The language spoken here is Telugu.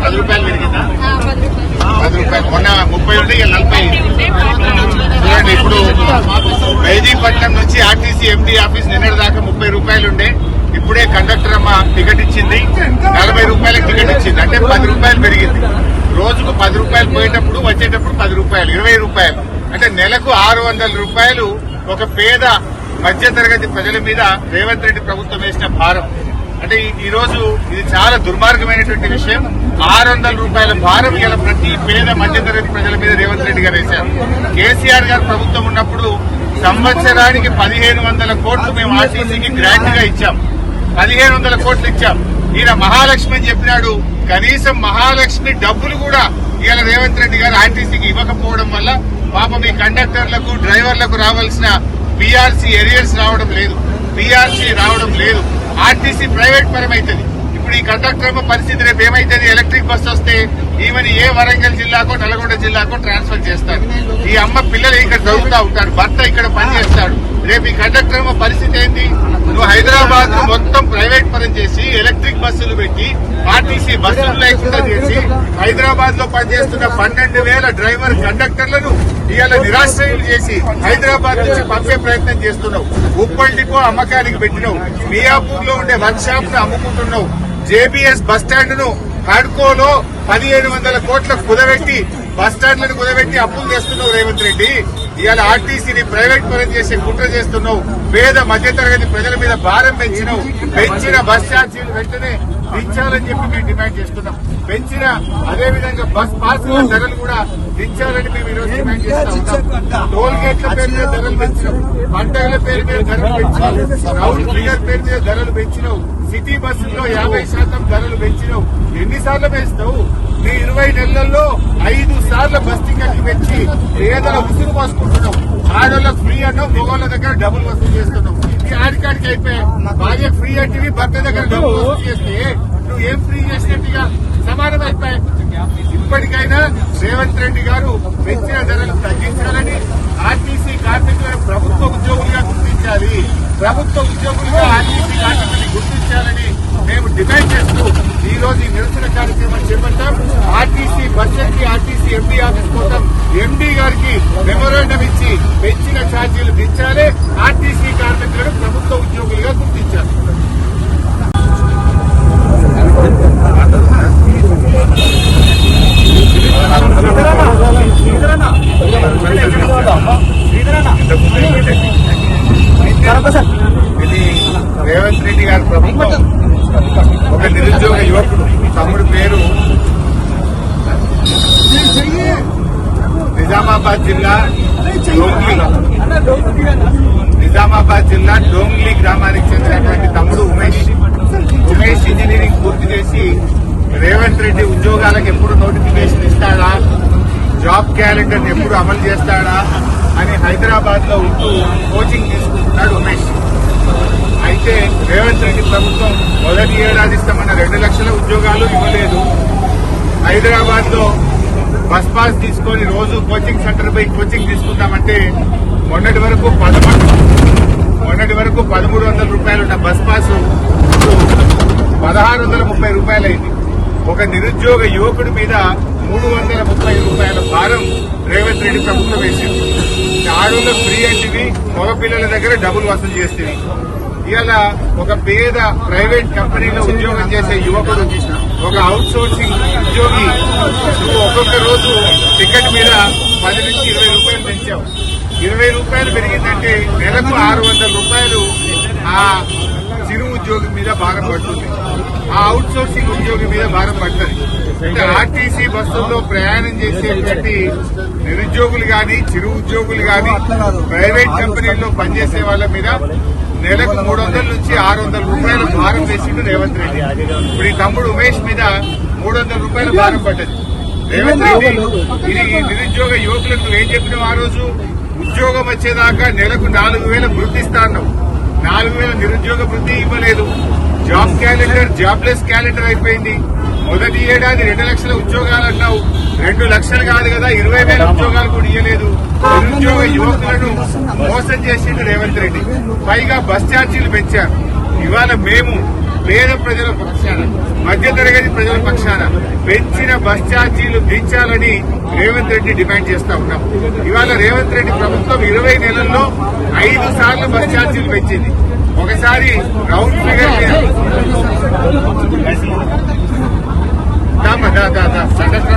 పది రూపాయలు పెరిగిందా పది రూపాయలు మొన్న ముప్పై ఉంటే ఇక నలభై చూడండి ఇప్పుడు మెహదీపట్నం నుంచి ఆర్టీసీ ఎండి ఆఫీస్ నిన్నటి దాకా ముప్పై రూపాయలు. ఉండే ఇప్పుడే కండక్టర్ అమ్మ టికెట్ ఇచ్చింది నలభై రూపాయలకు టికెట్ ఇచ్చింది అంటే పది రూపాయలు పెరిగింది రోజుకు పది రూపాయలు పోయేటప్పుడు వచ్చేటప్పుడు పది రూపాయలు ఇరవై రూపాయలు. అంటే నెలకు ఆరు వందల రూపాయలు ఒక పేద మధ్యతరగతి ప్రజల మీద రేవంత్ రెడ్డి ప్రభుత్వం వేసిన భారం. అంటే ఈ- రోజు ఇది చాలా దుర్మార్గమైనటువంటి విషయం. ఆరు వందల రూపాయల భారం ఇలా ప్రతి పేద మధ్యతరగతి ప్రజల మీద రేవంత్ రెడ్డి గారు వేశారు. కేసీఆర్ గారు ప్రభుత్వం ఉన్నప్పుడు సంవత్సరానికి పదిహేను వందల కోట్లు మేము ఆర్టీసీకి గ్రాంట్గా ఇచ్చాం. పదిహేను వందల కోట్లు ఇచ్చాం. ఈయన మహాలక్ష్మి అని చెప్పినాడు. కనీసం మహాలక్ష్మి డబ్బులు కూడా ఇవాళ రేవంత్ రెడ్డి గారు ఆర్టీసీకి ఇవ్వకపోవడం వల్ల పాపం ఈ కండక్టర్లకు డ్రైవర్లకు రావాల్సిన పీఆర్సీ ఎరియర్స్ రావడం లేదు. పిఆర్సీ రావడం లేదు. ఆర్టీసీ ప్రైవేట్ పరమైతుంది. ఇప్పుడు ఈ కండక్టర్ పరిస్థితి రేపు ఏమైతుంది? ఎలక్ట్రిక్ బస్ వస్తే ఈమెని ఏ వరంగల్ జిల్లాకో నల్గొండ జిల్లాకో ట్రాన్స్ఫర్ చేస్తారు. ఈ అమ్మ పిల్లలు ఇక్కడ చదువుతా ఉంటారు భర్త ఇక్కడ పని చేస్తాడు రేపు ఈ కండక్టర్ పరిస్థితి ఏంటి నువ్వు హైదరాబాద్ మొత్తం ప్రైవేట్ పరం చేసి ఎలక్ట్రిక్ బస్సులు పెట్టి ఆర్టీసీ బస్సులు లేకుండా చేసి హైదరాబాద్లో పనిచేస్తున్న పన్నెండు వేల డ్రైవర్ కండక్టర్లను ఇవాళ నిరాశ్రయులు చేసి హైదరాబాద్ నుంచి పంపే ప్రయత్నం చేస్తున్నావు. ఉప్పల్ డిపో అమ్మకానికి పెట్టినావు. మియాపూర్లో ఉండే వర్క్ షాప్ను అమ్ముకుంటున్నావు. జేబీఎస్ బస్ స్టాండ్ను హడ్కోలో పదిహేను వందల కోట్లకు కుదబెట్టి బస్ స్టాండ్లను కుదబెట్టి అప్పులు చేస్తున్నావు రేవంత్ రెడ్డి. ఇవాళ ఆర్టీసీని ప్రైవేట్ పరం చేసే కుట్ర చేస్తున్నావు. పేద మధ్యతరగతి ప్రజల మీద భారం పెంచినావు. పెంచిన బస్ ఛార్జీలు వెంటనే పెంచాలని చెప్పి మేము డిమాండ్ చేస్తున్నాం. పెంచిన అదే విధంగా బస్ పాసుల ధరలు కూడా దించాలని మేము ఈరోజు డిమాండ్ చేస్తా టోల్ గేట్ల పేరు మీద ధరలు పెంచినాం. పంటల పేరు మీద ధరలు పెంచినావు రౌండ్ ఫిగర్ పేరు మీద ధరలు పెంచినావు సిటీ బస్సుల్లో యాభై శాతం ధరలు పెంచినావు ఎన్నిసార్లు పెంచుతావు? నీ ఇరవై నెలల్లో ఐదు సార్లు బస్ టికెట్లు పెంచి పేదల ఉసురు పోసుకుంటున్నావు ఆడోళ్ళకి ఫ్రీ అన్నావు మగవాళ్ళ దగ్గర డబ్బులు వసూలు చేస్తున్నావు ఈ ఆడికాడికి అయిపోయి భార్య ఫ్రీ అంటే భర్త దగ్గర డబ్బులు వసూలు చేస్తే నువ్వు ఏం ఫ్రీ చేసినట్టుగా సమానం అయిపోయాయి. ఇప్పటికైనా రేవంత్ రెడ్డి గారు పెంచిన ధరలు తగ్గించాలని ఆర్టీసీ కార్మికులను ప్రభుత్వ ఉద్యోగులుగా గుర్తించాలి. ప్రభుత్వ ఉద్యోగులుగా ఆర్టీసీ కార్మికుల్ని గుర్తించాలని మేము డిమాండ్ చేస్తూ ఈ రోజు ఈ నిరసన కార్యక్రమం చేపట్టాం. ఆర్టీసీ బడ్జెట్కి ఆర్టీసీ ఎండీ ఆఫీస్ కోసం ఎండీ గారికి మెమోరాండం ఇచ్చి పెంచిన ఛార్జీలు దించాలి ఆర్టీసీ కార్మికులు ప్రభుత్వ ఉద్యోగులుగా గుర్తించాలి ఇది రేవంత్ రెడ్డి గారి ప్రభుత్వం ఒక నిరుద్యోగ యువకుడు తమ్ముడు పేరు నిజామాబాద్ జిల్లా డోంగ్లీ నిజామాబాద్ జిల్లా డోంగ్లీ గ్రామానికి చెందినటువంటి తమ్ముడు ఉమేష్. ఉమేష్ ఇంజనీరింగ్ పూర్తి చేసి రేవంత్ రెడ్డి ఉద్యోగాలకు ఎప్పుడు నోటిఫికేషన్ ఇస్తాడా? జాబ్ క్యాలెండర్ ఎప్పుడు అమలు చేస్తాడా? అని హైదరాబాద్లో ఉంటూ కోచింగ్ తీసుకుంటున్నాడు ఉమేష్. అయితే రేవంత్ రెడ్డి ప్రభుత్వం మొదటి ఏడాది ఇస్తామన్న రెండు లక్షల ఉద్యోగాలు ఇవ్వలేదు. హైదరాబాద్లో తీసుకొని రోజు కోచింగ్ సెంటర్ పోయి కోచింగ్ తీసుకుందామంటే మొన్నటి వరకు పదమూడు మొన్నటి వరకు పదమూడు వందల రూపాయలు ఉన్న బస్ పాస్ పదహారు వందల ముప్పై రూపాయలైంది. ఒక నిరుద్యోగ యువకుడి మీద మూడు వందల ముప్పై రూపాయల భారం రేవంత్ రెడ్డి ప్రభుత్వం వేసింది. ఆడోళ్ళ ఫ్రీ అంటివి మగపిల్లల దగ్గర డబ్బులు వసూలు చేస్తుంది ఇవాళ ఒక పేద ప్రైవేట్ కంపెనీలో ఉద్యోగం చేసే యువకుడు ఒక అవుట్ సోర్సింగ్ ఉద్యోగి ఒక్కొక్క రోజు టికెట్ మీద పది నుంచి ఇరవై రూపాయలు పెంచావు ఇరవై రూపాయలు పెరిగిందంటే నెలకు ఆరు వందల రూపాయలు ఆ చిరు ఉద్యోగి మీద భారం పడుతుంది. ఆ అవుట్ సోర్సింగ్ ఉద్యోగి మీద భారం పడుతుంది. అంటే ఆర్టీసీ బస్సుల్లో ప్రయాణం చేసేటువంటి నిరుద్యోగులు గాని చిరు ఉద్యోగులు గాని ప్రైవేట్ కంపెనీల్లో పనిచేసే వాళ్ళ మీద నెలకు మూడు వందల నుంచి ఆరు వందల రూపాయల భారం వేసిండు రేవంత్ రెడ్డి. ఇప్పుడు ఈ తమ్ముడు ఉమేష్ మీద మూడు వందల రూపాయల భారం పడ్డది. రేవంత్ రెడ్డి ఇది ఈ నిరుద్యోగ యువకులకు నువ్వేం చెప్పినావు ఆ రోజు? ఉద్యోగం వచ్చేదాకా నెలకు నాలుగు వేల వృద్ధి అన్నావు నాలుగు వేల నిరుద్యోగ వృద్ధి ఇవ్వలేదు. జాబ్ క్యాలెండర్ జాబ్లెస్ క్యాలెండర్ అయిపోయింది. మొదటి ఏడాది రెండు లక్షల ఉద్యోగాలు అన్నావు. రెండు లక్షలు కాదు కదా ఇరవై వేల ఉద్యోగాలు కూడా ఇవ్వలేదు నిరుద్యోగ యువకులను మోసం చేసిండు రేవంత్ రెడ్డి. పైగా బస్ ఛార్జీలు పెంచారు. ఇవాళ మేము పేద ప్రజల పక్షాన మధ్యతరగతి ప్రజల పక్షాన పెంచిన బస్ ఛార్జీలు తీర్చాలని రేవంత్ రెడ్డి డిమాండ్ చేస్తా ఉన్నాం. ఇవాళ రేవంత్ రెడ్డి ప్రభుత్వం ఇరవై నెలల్లో ఐదు సార్లు బస్ ఛార్జీలు పెంచింది. ఒకసారి రౌండ్ ఫిగర్ మీద. సంఘటన